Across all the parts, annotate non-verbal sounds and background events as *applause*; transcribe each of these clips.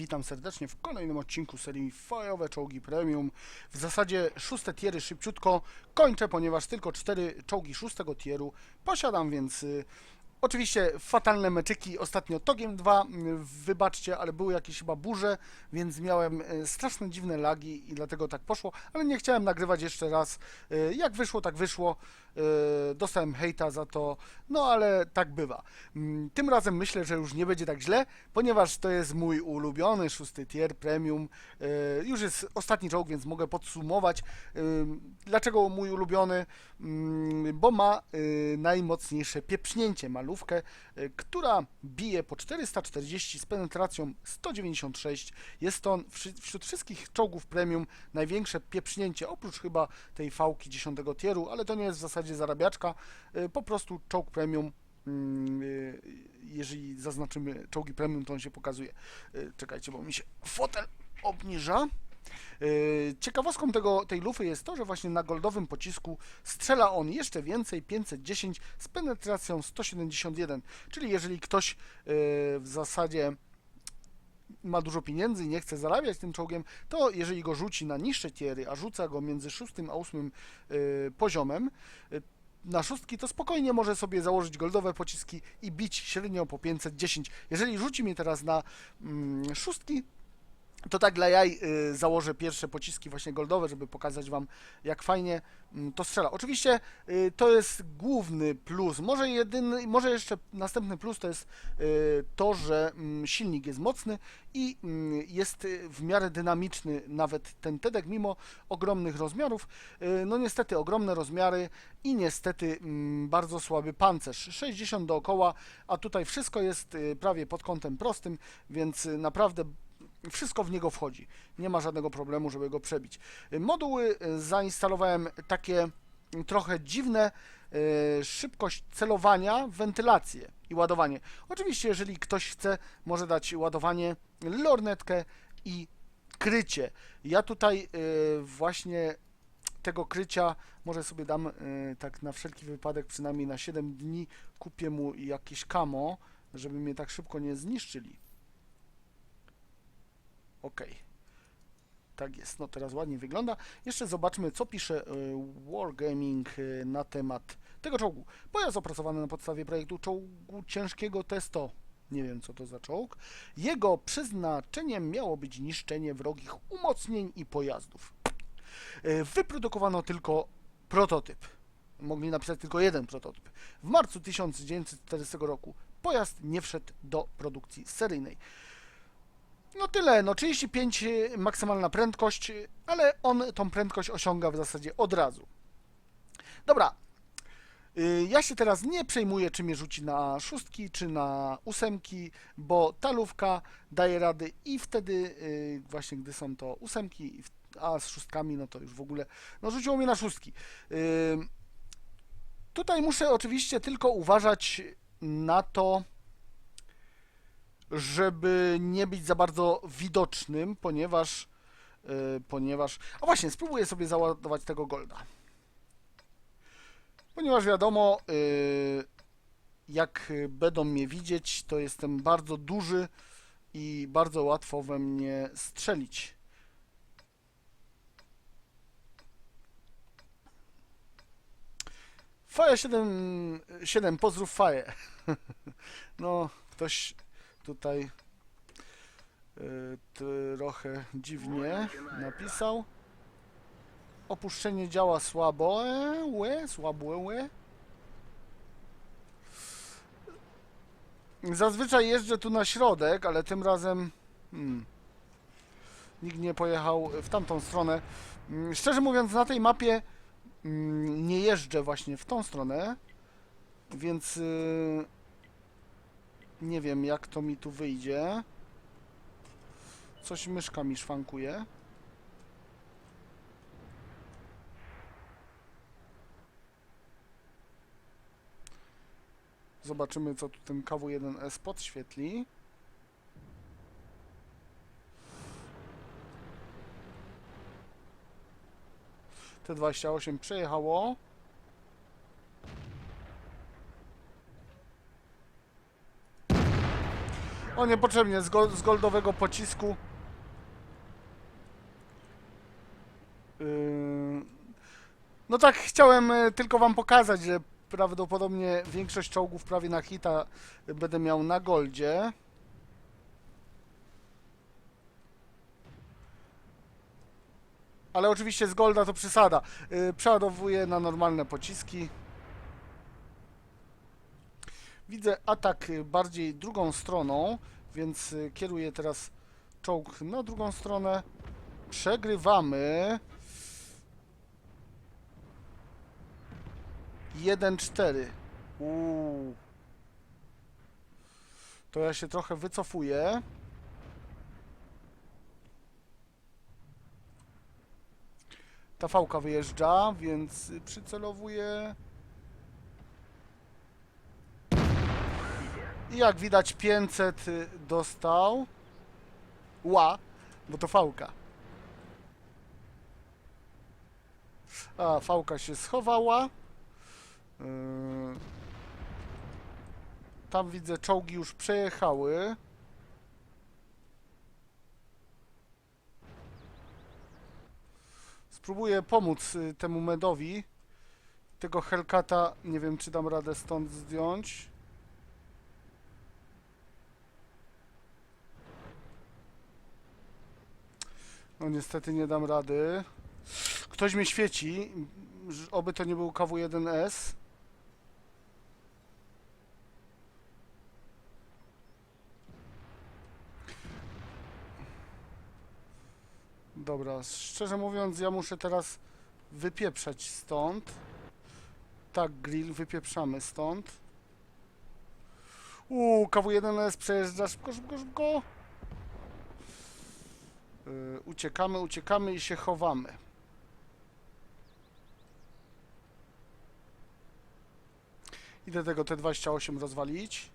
Witam serdecznie w kolejnym odcinku serii Fajowe Czołgi Premium. W zasadzie szóste tiery szybciutko kończę, ponieważ tylko cztery czołgi szóstego tieru posiadam, więc y, oczywiście fatalne meczyki. Ostatnio Togiem 2, y, wybaczcie, ale były jakieś chyba burze, więc miałem y, straszne dziwne lagi i dlatego tak poszło, ale nie chciałem nagrywać jeszcze raz. Y, Jak wyszło, tak wyszło. Y, Dostałem hejta za to, no ale tak bywa. Mm, Tym razem myślę, że już nie będzie tak źle, ponieważ to jest mój ulubiony szósty tier premium. Y, Już jest ostatni czołg, więc mogę podsumować. Y, Dlaczego mój ulubiony? Mm, Bo ma najmocniejsze pieprznięcie, malówkę, która bije po 440 z penetracją 196. Jest to wśród wszystkich czołgów premium największe pieprznięcie, oprócz chyba tej fałki 10 tieru, ale to nie jest w zasadzie zarabiaczka, y, po prostu czołg premium mm, y, jeżeli zaznaczymy czołgi premium, to on się pokazuje. Y, Czekajcie, bo mi się fotel obniża. Ciekawostką tego, tej lufy jest to, że właśnie na goldowym pocisku strzela on jeszcze więcej, 510 z penetracją 171. Czyli jeżeli ktoś w zasadzie ma dużo pieniędzy i nie chce zarabiać tym czołgiem, to jeżeli go rzuci na niższe tiery, a rzuca go między szóstym a ósmym y, poziomem, y, na szóstki, to spokojnie może sobie założyć goldowe pociski i bić średnio po 510. Jeżeli rzuci mnie teraz na mm, szóstki, to tak dla jaj y, założę pierwsze pociski właśnie goldowe, żeby pokazać Wam, jak fajnie mm, to strzela. Oczywiście y, to jest główny plus. Może jedyny, może jeszcze następny plus to jest y, to, że mm, silnik jest mocny i mm, jest w miarę dynamiczny nawet ten TEDek, mimo ogromnych rozmiarów. No niestety ogromne rozmiary i niestety bardzo słaby pancerz. 60 dookoła, a tutaj wszystko jest prawie pod kątem prostym, więc naprawdę wszystko w niego wchodzi. Nie ma żadnego problemu, żeby go przebić. Moduły y, zainstalowałem takie y, trochę dziwne. y, Szybkość celowania, wentylację i ładowanie. Oczywiście, jeżeli ktoś chce, może dać ładowanie, lornetkę i krycie. Ja tutaj y, właśnie tego krycia może sobie dam tak na wszelki wypadek, przynajmniej na 7 dni, kupię mu jakieś kamo, żeby mnie tak szybko nie zniszczyli. Ok. Tak jest, no teraz ładnie wygląda. Jeszcze zobaczmy, co pisze y, Wargaming y, na temat tego czołgu. Pojazd opracowany na podstawie projektu czołgu ciężkiego testo. Nie wiem, co to za czołg. Jego przeznaczeniem miało być niszczenie wrogich umocnień i pojazdów. Y, Wyprodukowano tylko prototyp. Mogli napisać tylko jeden prototyp. W marcu 1940 roku pojazd nie wszedł do produkcji seryjnej. No tyle, no 35 y, maksymalna prędkość, y, ale on tą prędkość osiąga w zasadzie od razu. Dobra, y, ja się teraz nie przejmuję, czy mnie rzuci na szóstki, czy na ósemki, bo talówka daje rady i wtedy właśnie, gdy są to ósemki, a z szóstkami, no to już w ogóle, no rzuciło mnie na szóstki. Tutaj muszę oczywiście tylko uważać na to, żeby nie być za bardzo widocznym, ponieważ yy, ponieważ a właśnie spróbuję sobie załadować tego golda. Ponieważ wiadomo, yy, jak będą mnie widzieć, to jestem bardzo duży i bardzo łatwo we mnie strzelić. Faja 7, 7 pozdrów Faję. *laughs* No, ktoś tutaj y, trochę dziwnie napisał. Opuszczenie działa słabo, e, łe, słabo, łe. Zazwyczaj jeżdżę tu na środek, ale tym razem hmm, nikt nie pojechał w tamtą stronę. Mm, Szczerze mówiąc, na tej mapie mm, nie jeżdżę właśnie w tą stronę, więc y, nie wiem jak to mi tu wyjdzie. Coś myszka mi szwankuje. Zobaczymy co tu ten KW1S podświetli. T28 przejechało. O, niepotrzebnie, z, z goldowego pocisku. Yy, No tak, chciałem e, tylko wam pokazać, że prawdopodobnie większość czołgów prawie na hita będę miał na goldzie. Ale oczywiście z golda to przesada. Yy, Przeładowuję na normalne pociski. Widzę atak bardziej drugą stroną, więc y, kieruję teraz czołg na drugą stronę. Przegrywamy. 1-4. Uuu. To ja się trochę wycofuję. Ta fałka wyjeżdża, więc przycelowuję. I jak widać 500 y, dostał. Ła, bo to fałka. A, fałka się schowała. Yy. Tam widzę czołgi już przejechały. Spróbuję pomóc y, temu medowi. Tego Hellcata nie wiem czy dam radę stąd zdjąć. No niestety nie dam rady. Ktoś mnie świeci. Oby to nie był KW1S. Dobra, szczerze mówiąc, ja muszę teraz wypieprzać stąd. Tak, grill, wypieprzamy stąd. Uuu, KW1S przejeżdża szybko, szybko, szybko. Yy, uciekamy, uciekamy i się chowamy. Idę tego T28 rozwalić.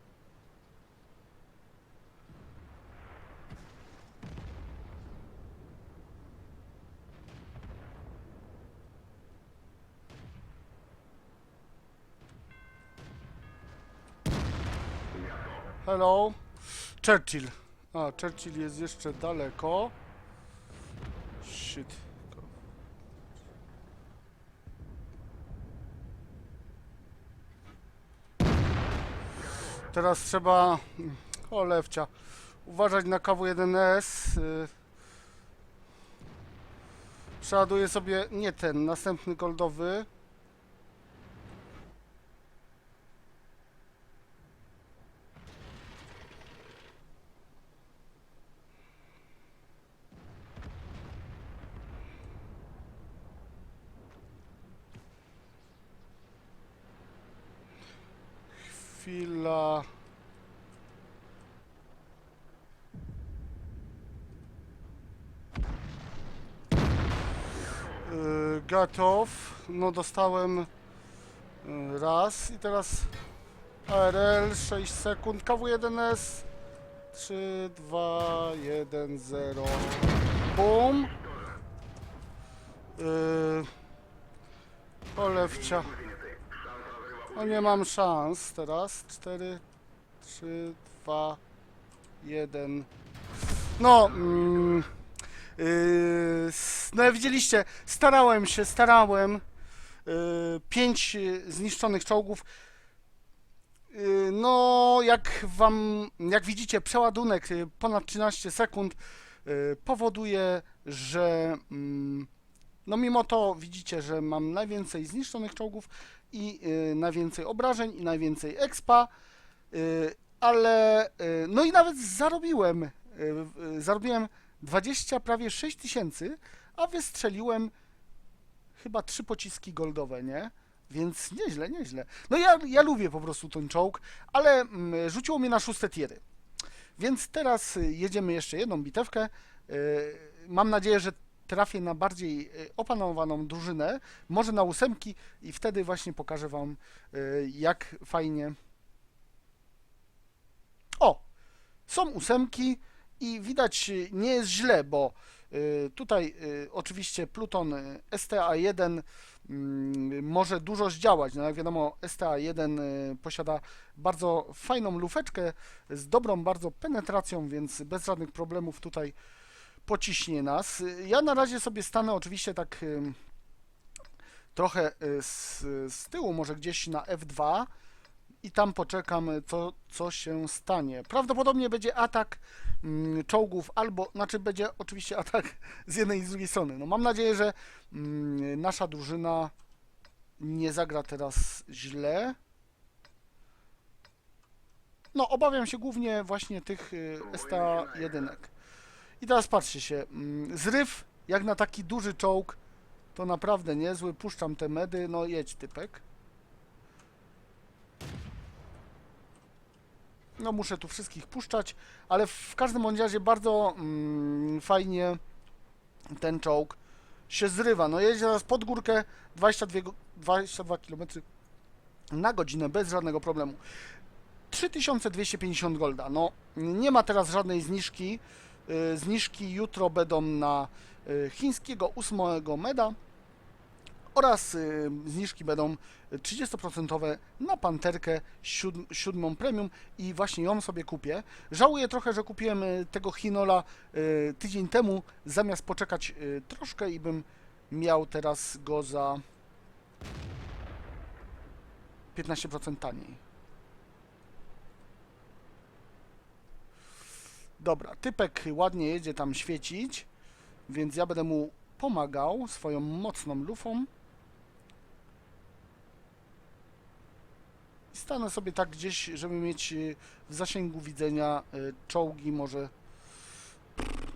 Hello. Churchill. A, Churchill jest jeszcze daleko. Shit. Teraz trzeba... O, lewcia. Uważać na KW1S. y. Przeładuję sobie... Nie ten, następny goldowy. Chwila. Yy, Gotów. No dostałem yy, raz i teraz ARL 6 sekund. KW1S 3, 2, 1, 0. Bum. Yy, olewcia. No nie mam szans teraz. 4, 3, 2, 1. No. Yy, no widzieliście, starałem się, starałem. Yy, pięć yy, zniszczonych czołgów. Yy, no, jak wam, jak widzicie, przeładunek yy, ponad 13 sekund yy, powoduje, że mm, no mimo to widzicie, że mam najwięcej zniszczonych czołgów i y, najwięcej obrażeń i najwięcej expa, y, ale y, no i nawet zarobiłem, zarobiłem 20, prawie 6 tysięcy, a wystrzeliłem chyba trzy pociski goldowe, nie? Więc nieźle, nieźle. No ja, ja lubię po prostu ten czołg, ale mm, rzuciło mnie na szóste tiery. Więc teraz jedziemy jeszcze jedną bitewkę. Mam nadzieję, że trafię na bardziej y, opanowaną drużynę, może na ósemki i wtedy właśnie pokażę wam y, jak fajnie. O! Są ósemki i widać y, nie jest źle, bo Tutaj oczywiście Pluton y, STA1 mm, może dużo zdziałać. No jak wiadomo, STA1 y, posiada bardzo fajną lufeczkę z dobrą bardzo penetracją, więc bez żadnych problemów tutaj pociśnie nas. Ja na razie sobie stanę oczywiście tak trochę y, z, z tyłu, może gdzieś na F2 i tam poczekam, co, co się stanie. Prawdopodobnie będzie atak mm, czołgów, albo, znaczy będzie oczywiście *laughs* atak z jednej i z drugiej strony. No mam nadzieję, że mm, nasza drużyna nie zagra teraz źle. No, obawiam się głównie właśnie tych y, STA-1. I teraz patrzcie się, mm, zryw jak na taki duży czołg to naprawdę niezły. Puszczam te medy, no jedź typek. No muszę tu wszystkich puszczać, ale w każdym bądź razie bardzo mm, fajnie ten czołg się zrywa. No jedzie teraz pod górkę 22, go- 22 km na godzinę bez żadnego problemu. 3250 golda. No nie ma teraz żadnej zniżki. Y, Zniżki jutro będą na y, chińskiego 8 meda oraz y, zniżki będą 30% na panterkę siódm, siódmą premium i właśnie ją sobie kupię. Żałuję trochę, że kupiłem tego Hinola y, tydzień temu, zamiast poczekać troszkę i bym miał teraz go za 15% taniej. Dobra, typek ładnie jedzie tam świecić, więc ja będę mu pomagał swoją mocną lufą. I stanę sobie tak gdzieś, żeby mieć y, w zasięgu widzenia y, czołgi, może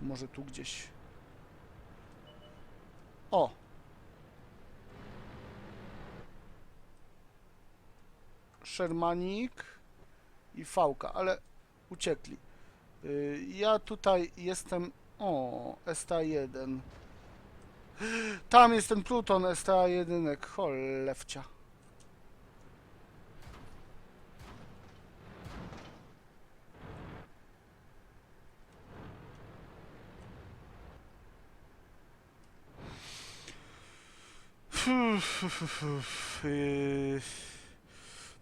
może tu gdzieś. O! Shermanik i Fałka, ale uciekli. Y, Ja tutaj jestem. O, STA1. Tam jest ten Pluton STA1. Cholewcia. Yy,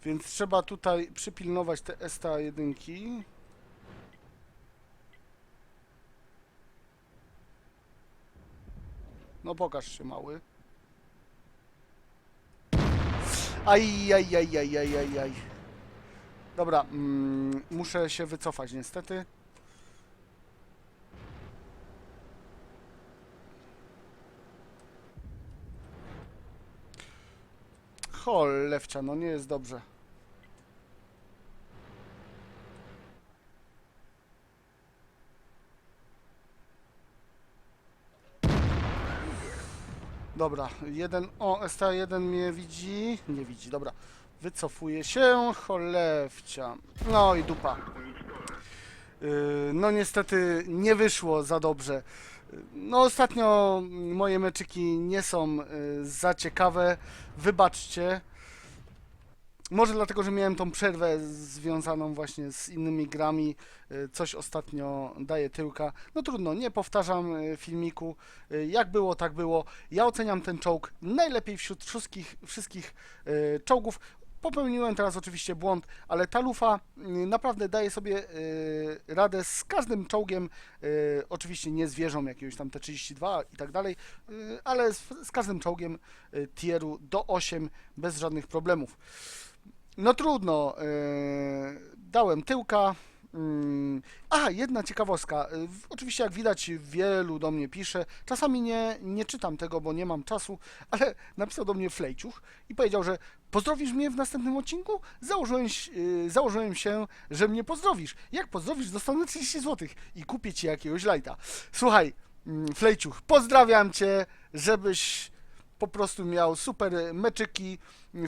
Więc trzeba tutaj przypilnować te STA1. No pokaż się mały. Aj, aj, aj, aj, aj, aj, aj. Dobra, mm, muszę się wycofać niestety. Cholewcia, no nie jest dobrze. Dobra, jeden, o, STA1 mnie widzi, nie widzi, dobra. Wycofuje się, cholewcia. No i dupa. Yy, No niestety nie wyszło za dobrze. No ostatnio moje meczyki nie są yy, za ciekawe, wybaczcie. Może dlatego, że miałem tą przerwę związaną właśnie z innymi grami, yy, coś ostatnio daje tyłka. No trudno, nie powtarzam yy, filmiku. Yy, Jak było, tak było. Ja oceniam ten czołg najlepiej wśród wszystkich, wszystkich czołgów. Popełniłem teraz oczywiście błąd, ale ta lufa naprawdę daje sobie radę z każdym czołgiem, oczywiście nie z wieżą jakiegoś tam T32 i tak dalej, ale z, z każdym czołgiem tieru do 8 bez żadnych problemów. No trudno, yy, dałem tyłka. Mm, A, jedna ciekawostka. W- Oczywiście, jak widać, wielu do mnie pisze. Czasami nie, nie czytam tego, bo nie mam czasu, ale *laughs* napisał do mnie Flejciuch i powiedział, że pozdrowisz mnie w następnym odcinku? Założyłem, y, założyłem się, że mnie pozdrowisz. Jak pozdrowisz, dostanę 30 zł i kupię ci jakiegoś lajta. Słuchaj, mm, Flejciuch, pozdrawiam cię, żebyś po prostu miał super meczyki,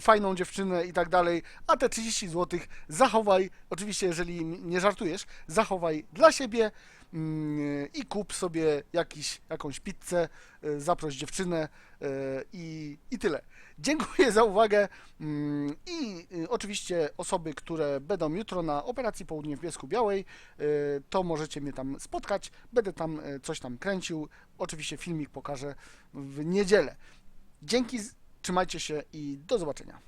fajną dziewczynę i tak dalej, a te 30 zł zachowaj, oczywiście jeżeli nie żartujesz, zachowaj dla siebie mm, i kup sobie jakiś, jakąś pizzę, y, zaproś dziewczynę y, i, i tyle. Dziękuję za uwagę mm, i y, oczywiście osoby, które będą jutro na operacji Południe w Biesku Białej, y, to możecie mnie tam spotkać, będę tam coś tam kręcił, oczywiście filmik pokażę w niedzielę. Dzięki, trzymajcie się i do zobaczenia.